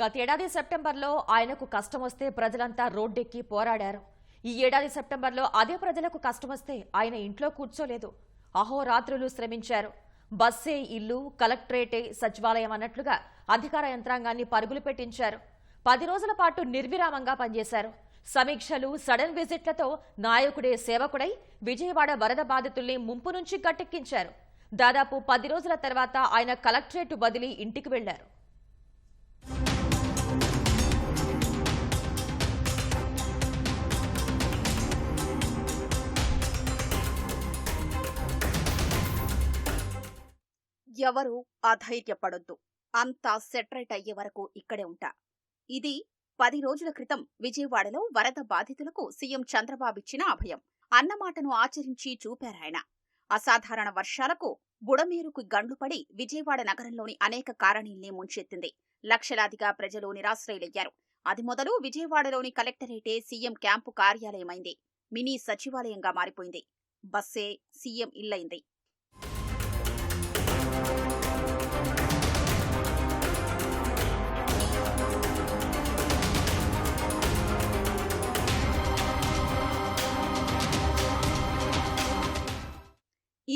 గతేడాది సెప్టెంబర్లో ఆయనకు కష్టం వస్తే ప్రజలంతా రోడ్డెక్కి పోరాడారు. ఈ ఏడాది సెప్టెంబర్లో అదే ప్రజలకు కష్టం వస్తే ఆయన ఇంట్లో కూర్చోలేదు. అహోరాత్రులు శ్రమించారు. బస్సే ఇల్లు కలెక్టరేటే సచివాలయం అన్నట్లుగా అధికార యంత్రాంగాన్ని పరుగులు పెట్టించారు. పది రోజుల పాటు నిర్విరామంగా పనిచేశారు. సమీక్షలు సడన్ విజిట్లతో నాయకుడే సేవకుడై విజయవాడ వరద బాధితుల్ని ముంపు నుంచి గట్టెక్కించారు. దాదాపు పది రోజుల తర్వాత ఆయన కలెక్టరేట్ బదిలీ ఇంటికి వెళ్ళారు. ఎవరు అధైర్యపడొద్దు. అంతా సెటరేట్ అయ్యే వరకు ఇక్కడే ఉంటా. ఇది పది రోజుల క్రితం విజయవాడలో వరద బాధితులకు సీఎం చంద్రబాబు ఇచ్చిన అభయం. అన్నమాటను ఆచరించి చూపారాయన అసాధారణ వర్షాలకు బుడమేరుకు గండ్లుపడి విజయవాడ నగరంలోని అనేక కాలనీల్ని ముంచెత్తింది. లక్షలాదిగా ప్రజలు నిరాశ్రయులయ్యారు. అది మొదలు విజయవాడలోని కలెక్టరేటే సీఎం క్యాంపు కార్యాలయమైంది. మినీ సచివాలయంగా మారిపోయింది. బస్సే సీఎం ఇల్లైంది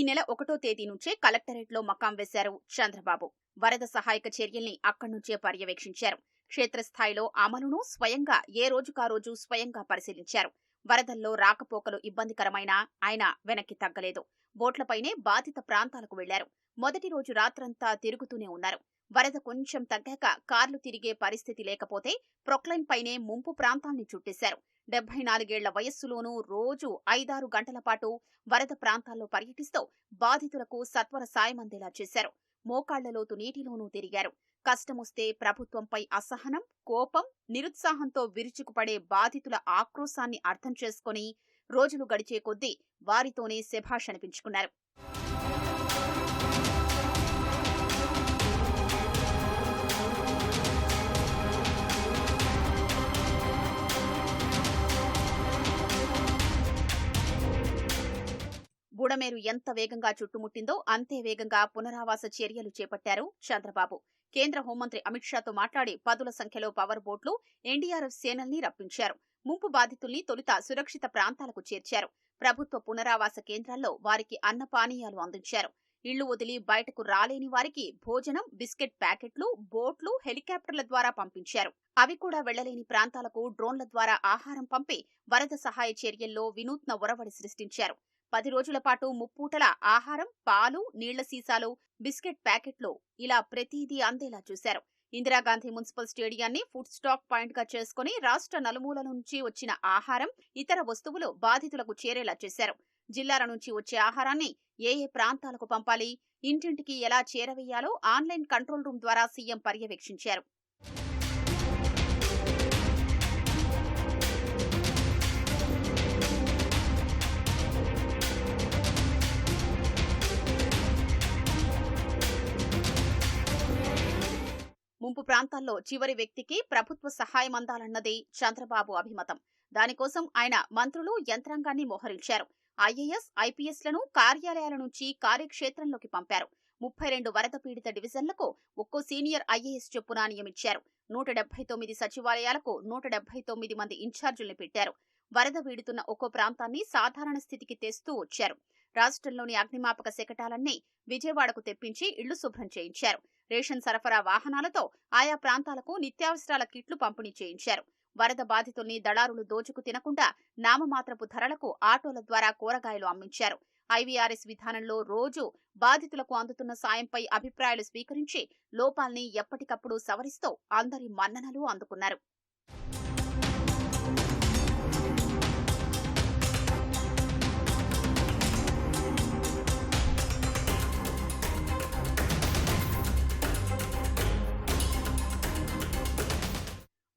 నెల ఒకటో తేదీ నుంచే కలెక్టరేట్లో మకాం వేశారు చంద్రబాబు. వరద సహాయక చర్యల్ని అక్కడి నుంచే పర్యవేక్షించారు. క్షేత్రస్థాయిలో అమలును స్వయంగా ఏ రోజుకా రోజు స్వయంగా పరిశీలించారు. వరదల్లో రాకపోకలు ఇబ్బందికరమైన ఆయన వెనక్కి తగ్గలేదు. బోట్లపైనే బాధిత ప్రాంతాలకు వెళ్ళారు. మొదటి రోజు రాత్రంతా తిరుగుతూనే ఉన్నారు. వరద కొంచెం తగ్గాక కార్లు తిరిగే పరిస్థితి లేకపోతే ప్రొక్లైన్ పైనే ముంపు ప్రాంతాన్ని చుట్టేశారు. డెబ్బై నాలుగేళ్ళ వయస్సులోనూ రోజు ఐదారు గంటల పాటు వరద ప్రాంతాల్లో పర్యటిస్తూ బాధితులకు సత్వర సాయం అందేలా చేశారు. మోకాళ్ళలోతు నీటిలోనూ తిరిగారు. కష్టమొస్తే ప్రభుత్వంపై అసహనం కోపం నిరుత్సాహంతో విరుచుకుపడే బాధితుల ఆక్రోశాన్ని అర్థం చేసుకుని రోజులు గడిచే కొద్దీ వారితోనే శభాష్ అనిపించుకున్నారు. బుడమేరు ఎంత వేగంగా చుట్టుముట్టిందో అంతే వేగంగా పునరావాస చర్యలు చేపట్టారు చంద్రబాబు. కేంద్ర హోంమంత్రి అమిత్ షాతో మాట్లాడి పదుల సంఖ్యలో పవర్ బోట్లు ఎన్డీఆర్ఎఫ్ సేనల్ని రప్పించారు. ముంపు బాధితుల్ని తొలుత సురక్షిత ప్రాంతాలకు చేర్చారు. ప్రభుత్వ పునరావాస కేంద్రాల్లో వారికి అన్నపానీయాలు అందించారు. ఇళ్ళు వదిలి బయటకు రాలేని వారికి భోజనం బిస్కెట్ ప్యాకెట్లు బోట్లు హెలికాప్టర్ల ద్వారా పంపించారు. అవి కూడా వెళ్ళలేని ప్రాంతాలకు డ్రోన్ల ద్వారా ఆహారం పంపి వరద సహాయ చర్యల్లో వినూత్న ఒరవడి సృష్టించారు. పది రోజుల పాటు ముప్పూటల ఆహారం పాలు నీళ్ళ సీసాలు బిస్కెట్ ప్యాకెట్లు ఇలా ప్రతిదీ అందేలా చూశారు. ఇందిరాగాంధీ మున్సిపల్ స్టేడియాన్ని ఫుడ్ స్టాక్ పాయింట్గా చేసుకుని రాష్ట్ర నలుమూల నుంచి వచ్చిన ఆహారం ఇతర వస్తువులు బాధితులకు చేరేలా చేశారు. జిల్లాల నుంచి వచ్చే ఆహారాన్ని ఏ ఏ ప్రాంతాలకు పంపాలి ఇంటింటికి ఎలా చేరవేయాలో ఆన్లైన్ కంట్రోల్ రూమ్ ద్వారా సీఎం పర్యవేక్షించారు. ముంపు ప్రాంతాల్లో చివరి వ్యక్తికి ప్రభుత్వ సహాయం అందాలన్నది చంద్రబాబు అభిమతం. దానికోసం ఆయన మంత్రులు యంత్రాంగాన్ని మోహరించారు. ఐఏఎస్ ఐపీఎస్లను కార్యాలయాల నుంచి కార్యక్షేత్రంలోకి పంపారు. ముప్పై రెండు వరద పీడిత డివిజన్లకు ఒక్కో సీనియర్ ఐఏఎస్ చొప్పున నియమించారు. నూట డెబ్బై తొమ్మిది సచివాలయాలకు నూట డెబ్బై తొమ్మిది మంది ఇన్ఛార్జీల్ని పెట్టారు. వరద వీడుతున్న ఒక్కో ప్రాంతాన్ని సాధారణ స్థితికి తెస్తూ వచ్చారు. రాష్ట్రంలోని అగ్నిమాపక శకటాలన్నీ విజయవాడకు తెప్పించి ఇళ్ళు శుభ్రం చేయించారు. రేషన్ సరఫరా వాహనాలతో ఆయా ప్రాంతాలకు నిత్యావసరాల కిట్లు పంపిణీ చేయించారు. వరద బాధితుల్ని దళారులు దోచుకు తినకుండా నామమాత్రపు ధరలకు ఆటోల ద్వారా కూరగాయలు అమ్మించారు. ఐవీఆర్ఎస్ విధానంలో రోజు బాధితులకు అందుతున్న సాయంపై అభిప్రాయాలు స్వీకరించి లోపాల్ని ఎప్పటికప్పుడు సవరిస్తూ అందరి మన్ననలు అందుకున్నారు.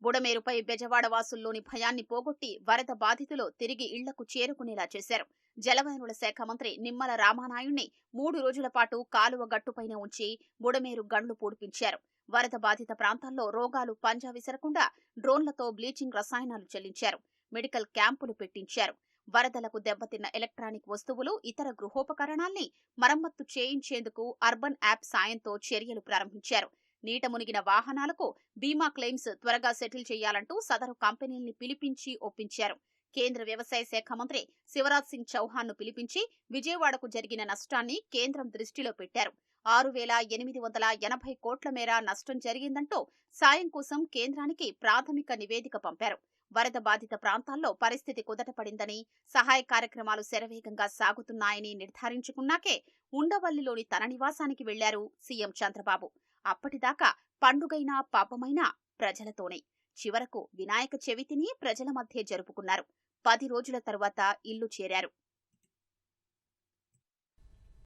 బుడమేరుపై బెజవాడ వాసుల్లోని భయాన్ని పోగొట్టి వరద బాధితులు తిరిగి ఇళ్ళకు చేరుకునేలా చేశారు. జలవనరుల శాఖ మంత్రి నిమ్మల రామానాయుణ్ణి మూడు రోజుల పాటు కాలువ గట్టుపైన ఉంచి బుడమేరు గండ్లు పూడిపించారు. వరద బాధిత ప్రాంతాల్లో రోగాలు పంజా విసరకుండా డ్రోన్లతో బ్లీచింగ్ రసాయనాలు చెల్లించారు. మెడికల్ క్యాంపులు పెట్టించారు. వరదలకు దెబ్బతిన్న ఎలక్ట్రానిక్ వస్తువులు ఇతర గృహోపకరణాల్ని మరమ్మత్తు చేయించేందుకు అర్బన్ యాప్ సాయంతో చర్యలు ప్రారంభించారు. నీట మునిగిన వాహనాలకు బీమా క్లెయిమ్స్ త్వరగా సెటిల్ చేయాలంటూ సదరు కంపెనీల్ని పిలిపించి ఒప్పించారు. కేంద్ర వ్యవసాయ శాఖ మంత్రి శివరాజ్ సింగ్ చౌహాన్ను పిలిపించి విజయవాడకు జరిగిన నష్టాన్ని కేంద్రం దృష్టిలో పెట్టారు. ఆరు వేల ఎనిమిది వందల ఎనభై కోట్ల మేర నష్టం జరిగిందంటూ సాయం కోసం కేంద్రానికి ప్రాథమిక నివేదిక పంపారు. వరద బాధిత ప్రాంతాల్లో పరిస్థితి కుదటపడిందని సహాయ కార్యక్రమాలు శరవేగంగా సాగుతున్నాయని నిర్ధారించుకున్నాకే ఉండవల్లిలోని తన నివాసానికి వెళ్ళారు సీఎం చంద్రబాబు. అప్పటిదాకా పండుగైనా పాపమైనా ప్రజలతోనే. చివరకు వినాయక చవితిని ప్రజల మధ్య జరుపుకున్నారు. పది రోజుల తరువాత ఇల్లు చేరారు.